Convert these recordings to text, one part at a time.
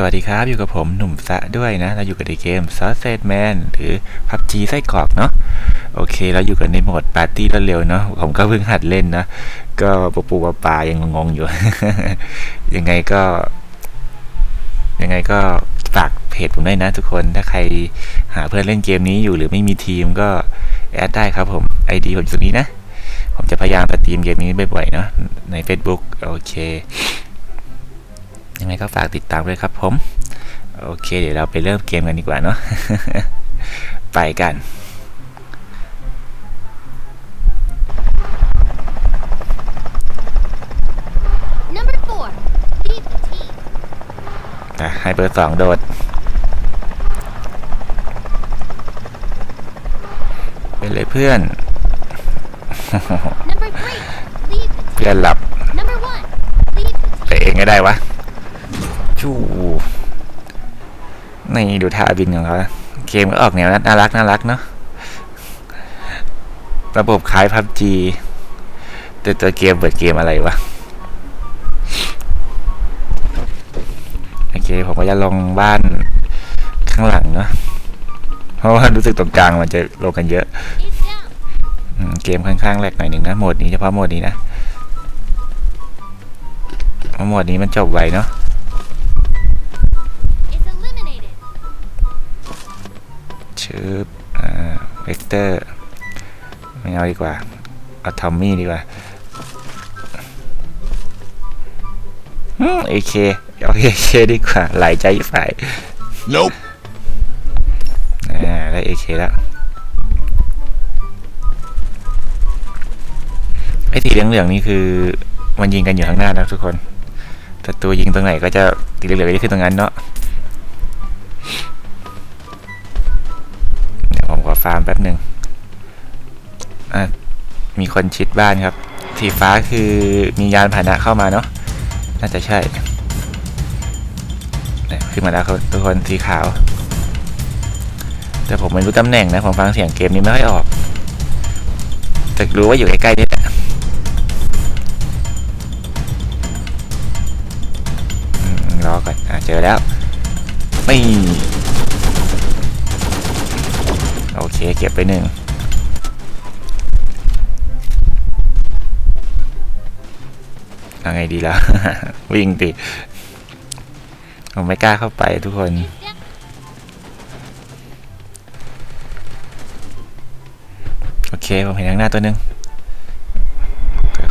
สวัสดีครับ อยู่กับผมหนุ่มซะด้วยนะ เราอยู่กับในเกม Sausage Man หรือ PUBG ไส้กรอกเนาะโอเค เราอยู่กันในโหมดปาร์ตี้รวดเร็วเนาะผมก็เพิ่งหัดเล่นนะ ก็ปูปูปลาปลายังงงอยู่ ยังไงก็ ยังไงก็ฝากเพจผมด้วยนะทุกคนถ้าใครหาเพื่อนเล่นเกมนี้อยู่หรือไม่มีทีมก็แอดได้ครับผม ID ผมอยู่ตรงนี้นะ ผมจะพยายามสตรีมเกมนี้บ่อยๆเนาะใน Facebook โอเค ยังไงก็ฝากติดตามด้วยครับผม โอเค เดี๋ยวเราไปเริ่มเกมกันดีกว่าเนาะไปกัน Number four, lead the team. อะให้เบอร์สองโดด เป็นเลยเพื่อน Number three, lead the เพื่อน team. หลับ Number one, lead the ไป team. เองก็ได้วะ ชูนี่ดูท่าบินของเขาเกมก็ออกแนวน่ารักน่ารักเนาะระบบคล้ายพับจีแต่ตัวเกมเปิดเกมอะไรวะ โอเค ผมก็จะลงบ้านข้างหลังเนาะเพราะว่ารู้สึกตรงกลางมันจะลงกันเยอะเกมค่อนข้างแหลกหน่อยหนึ่งนะโหมดนี้เฉพาะโหมดนี้นะพราะโหมดนี้มันจบไวเนาะ ชื่ออ่าเวกเตอร์ ไม่เอาดีกว่า เอาทอมมี่ดีกว่าเอเคเอาเอเคดีกว่า หลายใจฝ่าย Nope. อ่าได้เอเคแล้วไอ้สีเหลืองๆนี่คือมันยิงกันอยู่ข้างหน้านะทุกคนศัตรูยิงตรงไหนก็จะสีเหลืองๆก็จะขึ้นตรงนั้นเนาะาร์มแป๊บหนึ่งมีคนชิดบ้านครับ สีฟ้าคือมียานพาหนะเข้ามาเนาะ น่าจะใช่ขึ้นมาแล้วครับทุกคนสีขาว แต่ผมไม่รู้ตำแหน่งนะ ผมฟังเสียงเกมนี้ไม่ค่อยออก แต่รู้ว่าอยู่ใกล้ๆนี่แหละรอก่อนอเจอแล้ว ไม่ โอ เคเก็บไปหนึ่งเอาไงดีล่ะ วิ่งติผมไม่กล้าเข้าไปทุกคน โอเค ผมเห็นข้างหน้าตัวหนึ่ง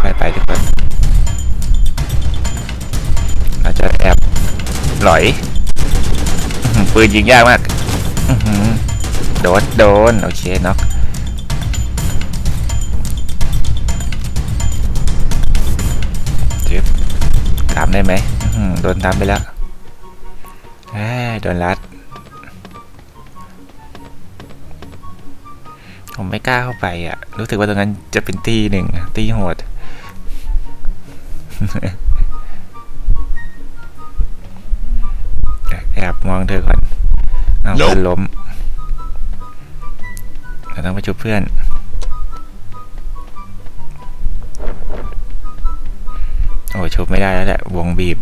ค่อยๆไปทุกคน เราจะแอบหลอย ปืนยิงยากมาก อือหือ โดนโดน โอเคน็อกจึ๊บตามได้ไหมอื้อหือโดนตามไปแล้วแหมโดนรัด ผมไม่กล้าเข้าไปอะ รู้สึกว่าตรงนั้นจะเป็นตีหนึ่งอะตีโหด แอบมองเธอก่อน เอาเพื่อนล้ม เราต้องไปชุบเพื่อน โอ้ชุบไม่ได้แล้วแหละ วงบีบ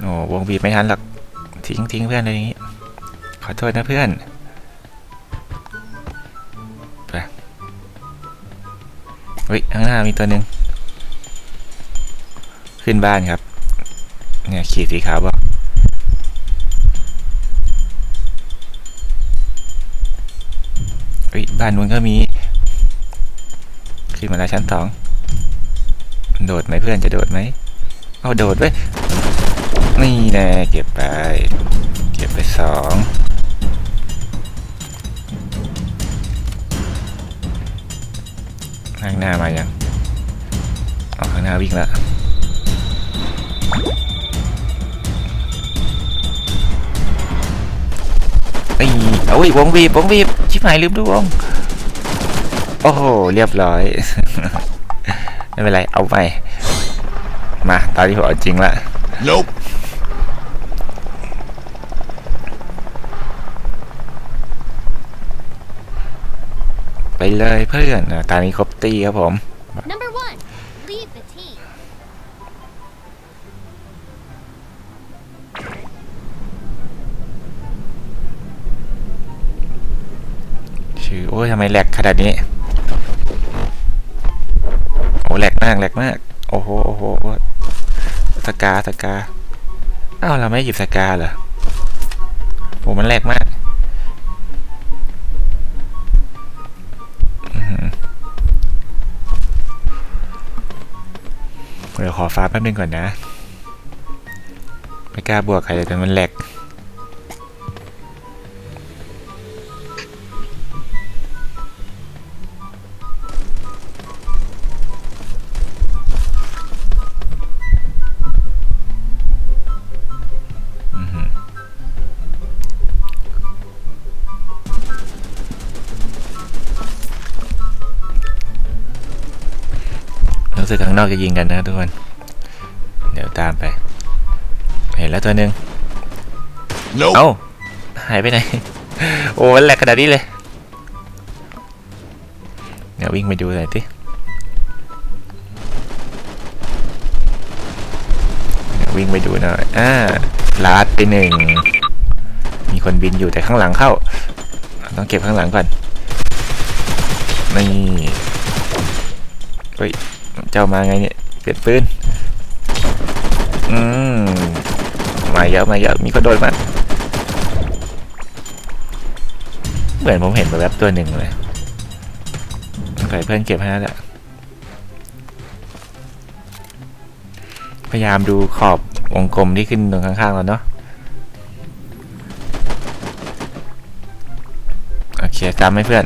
โอ้วงบีบไม่ทันหรอก ทิ้งทิ้งเพื่อนเลยอย่างนี้ ขอโทษนะเพื่อนไปเฮ้ยข้างหน้ามีตัวหนึ่งขึ้นบ้านครับ เนี่ยขีดสีขาวบอก บ้านนู้นก็มี ขึ้นมาแล้วชั้นสอง โดดไหมเพื่อนจะโดดไหม เอาโดดไว้นี่แน่เก็บไป เก็บไปสองข้างหน้ามายังออกข้างหน้าวิ่งแล้ว โอ้ยวงบีบวงบีบชิบหายลืมดูวงโอ้โหเรียบร้อย ไม่เป็นไรเอาไป มาตอนนี้ผมเอาจริงละ Nope. ไปเลยเพื่อนอะตอนนี้ครบตีครับผม อโอ้ยทำไมแหลกขนาดนี้โอ้แหลกมากแหลกมาก โอ้โหโอ้โหสกาสกาอ้าวเราไม่หยิบสกาเหรอโอ้มันแหลกมากเดี๋ยวขอฟ้าแป๊บนึงก่อนนะ ไม่กล้าบวกใครเลยแต่มันแหลก รู้สึกข้างนอกจะยิงกันนะทุกคน เดี๋ยวตามไป เห็นแล้วตัวหนึ่ง Nope. เอ้าหายไปไหน โอ้มันแหลกขนาดนี้เลย เดี๋ยววิ่งไปดูหน่อยสิเดี๋ยววิ่งไปดูหน่อย อ่า ลาดไปหนึ่ง มีคนบินอยู่แต่ข้างหลังเข้า ต้องเก็บข้างหลังก่อน นี่เฮ้ย เจ้ามาไงเนี่ย เปลี่ยนปืน อืม มาเยอะมาเยอะมีคนโดนมาเหมือนผมเห็นแบบบตัวหนึ่งเลยใส่เพื่อนเก็บให้แล้วแหละพยายามดูขอบวงกลมที่ขึ้นตรงข้างๆเราเนาะโอเคจำไหมเพื่อน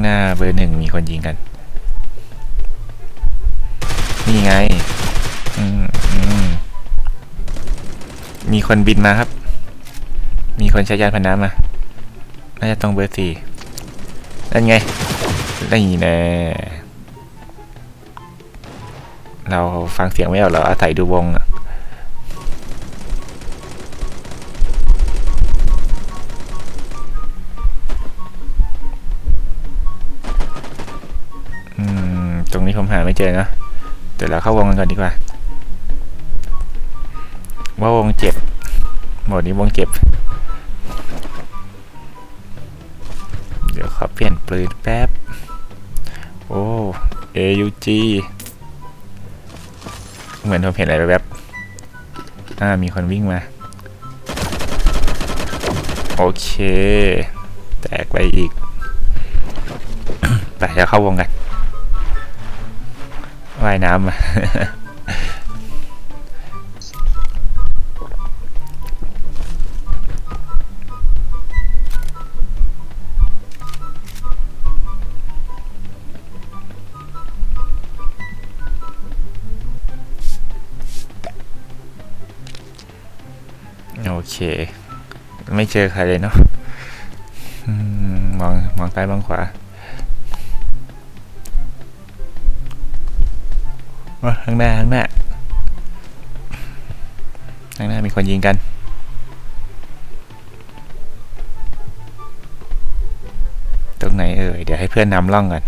างหน้าเบอร์หนึ่งมีคนยิงกัน นี่ไง อืมอืมมีคนบินมาครับ มีคนใช้ยานพาหนะมา น่าจะต้องเบอร์สี่นั่นไงนี่แน่เราฟังเสียงไม่ออกเราอาศัยดูวงอะ หาไม่เจอเนะเดี๋ยวเราเข้าวงกันก่อนดีกว่า ว่าวงเจ็บหมดนี้วงเจ็บ เดี๋ยวขอเปลี่ยนปืนแป๊บ โอ้ AUG เหมือนผมเห็นอะไรแวบอ่า มีคนวิ่งมา โอเค แตกไปอีก ไปจะเข้าวงกัน ว่ายน้ำมาโอเค ไม่เจอใครเลยเนาะมมองมองซ้ายมองขวา ข้างหน้าข้างหน้าข้างหน้ามีคนยิงกันตรงไหนเอ่ยเดี๋ยวให้เพื่อนนำล่องก่อน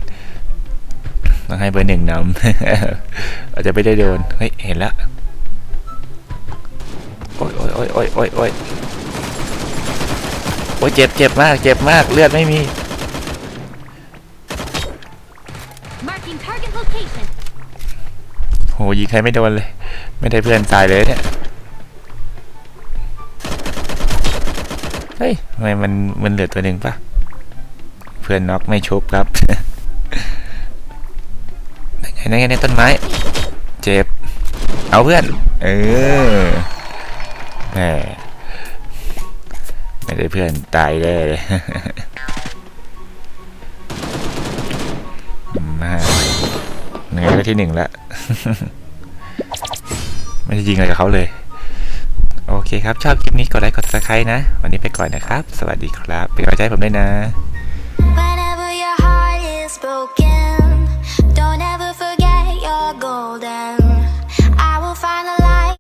ต้องให้เบอร์หนึ่งนำเราจจะไม่ได้โดนเฮ้ยเห็นแล้วโอ้ยโอ้ยโอ้ยโอ้ยโอ้ยโอ้ยโอ้ยเจ็บเจ็บมากเจ็บมากเลือดไม่มี โหยิงใครไม่โดนเลย ไม่ได้เพื่อนตายเลยเนี่ย เฮ้ยทำไมมันมันเหลือตัวหนึ่งปะเพื่อนน็อกไม่ชุบครับนั่นไงนั่นไงในต้นไม้ เจ็บ เอาเพื่อน เออแหมไม่ได้เพื่อนตายแน่เลย อยก็ที่หนึ่งแล้ว ไม่ได้ยิงอะไรกับเขาเลย โอเคครับ ชอบคลิปนี้กดไลค์กดซับสไครต์นะ วันนี้ไปก่อนนะครับ สวัสดีครับ เป็นกำลังใจให้ผมด้วยนะ Whenever your heart is broken